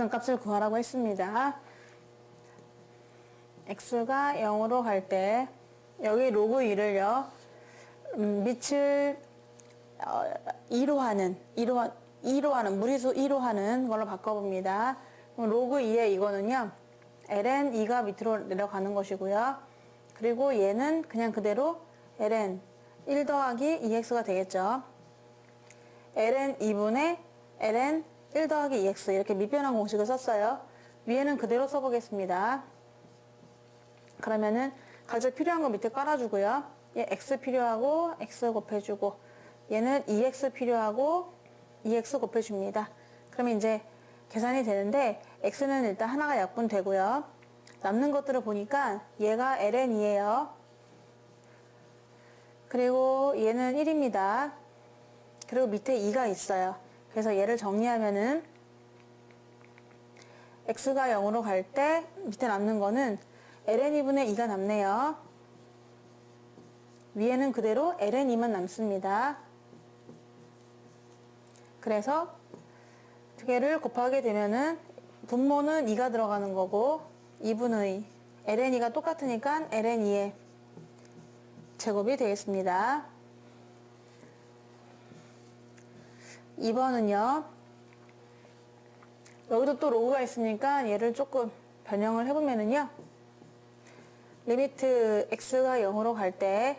극한값을 구하라고 했습니다. x가 0으로 갈 때 여기 로그 2를요 음, 밑을 어, 2로 하는 2로, 하- 2로 하는 무리수 2로 하는 걸로 바꿔봅니다. 로그 2의 이거는요 ln 2가 밑으로 내려가는 것이고요. 그리고 얘는 그냥 그대로 ln 1 더하기 2x가 되겠죠. ln 2분의 ln 1 더하기 2x 이렇게 미변한 공식을 썼어요. 위에는 그대로 써보겠습니다. 그러면은 각자 필요한 거 밑에 깔아주고요. 얘 x 필요하고 x 곱해주고 얘는 2x 필요하고 2x 곱해줍니다. 그러면 이제 계산이 되는데 x는 일단 하나가 약분되고요. 남는 것들을 보니까 얘가 ln이에요. 그리고 얘는 1입니다. 그리고 밑에 2가 있어요. 그래서 얘를 정리하면은 x가 0으로 갈 때 밑에 남는 거는 ln2분의 2가 남네요. 위에는 그대로 ln2만 남습니다. 그래서 두 개를 곱하게 되면은 분모는 2가 들어가는 거고 2분의 ln2가 똑같으니까 ln2의 제곱이 되겠습니다. 2번은요. 여기도 또 로그가 있으니까 얘를 조금 변형을 해보면은요. 리미트 x가 0으로 갈 때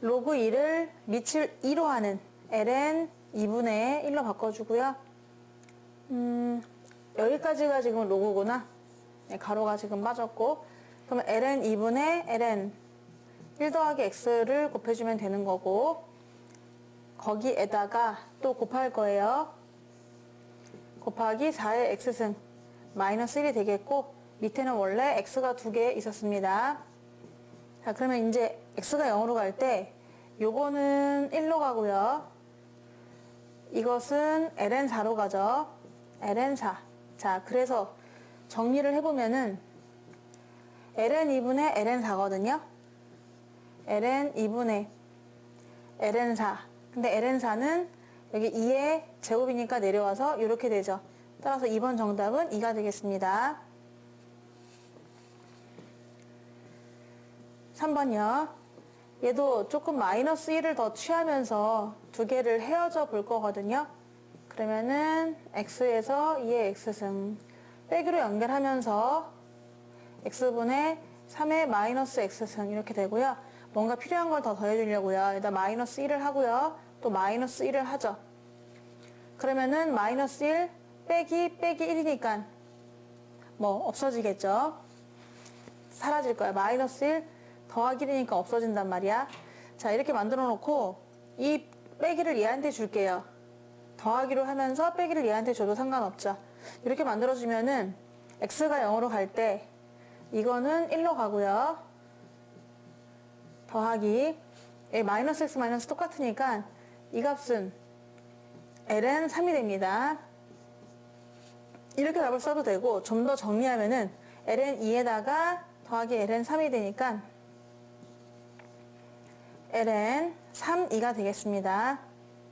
로그 2를 밑을 2로 하는 ln 2분의 1로 바꿔주고요. 음, 여기까지가 지금 로그구나. 네, 가로가 지금 빠졌고 그러면 ln 2분의 ln 1 더하기 x를 곱해주면 되는 거고 거기에다가 또 곱할 거예요. 곱하기 4의 x승 마이너스 1이 되겠고 밑에는 원래 x가 두 개 있었습니다. 자 그러면 이제 x가 0으로 갈 때 요거는 1로 가고요. 이것은 ln4로 가죠. ln4. 자 그래서 정리를 해보면은 ln2분의 ln4거든요. ln2분의 ln4. 근데 ln4는 여기 2의 제곱이니까 내려와서 이렇게 되죠. 따라서 2번 정답은 2가 되겠습니다. 3번이요. 얘도 조금 마이너스 1을 더 취하면서 두 개를 헤어져 볼 거거든요. 그러면은 x에서 2의 x승 빼기로 연결하면서 x분의 3의 마이너스 x승 이렇게 되고요. 뭔가 필요한 걸 더 더해주려고요. 일단 마이너스 1을 하고요. 또 마이너스 1을 하죠. 그러면은 마이너스 1 빼기 빼기 1이니까 뭐 없어지겠죠. 사라질 거야. 마이너스 1 더하기 1이니까 없어진단 말이야. 자, 이렇게 만들어 놓고 이 빼기를 얘한테 줄게요. 더하기로 하면서 빼기를 얘한테 줘도 상관없죠. 이렇게 만들어주면은 x가 0으로 갈 때 이거는 1로 가고요. 더하기 예, 마이너스 x 마이너스 똑같으니까 이 값은 ln 3이 됩니다. 이렇게 답을 써도 되고 좀 더 정리하면은 ln 2에다가 더하기 ln 3이 되니까 ln 3, 2가 되겠습니다.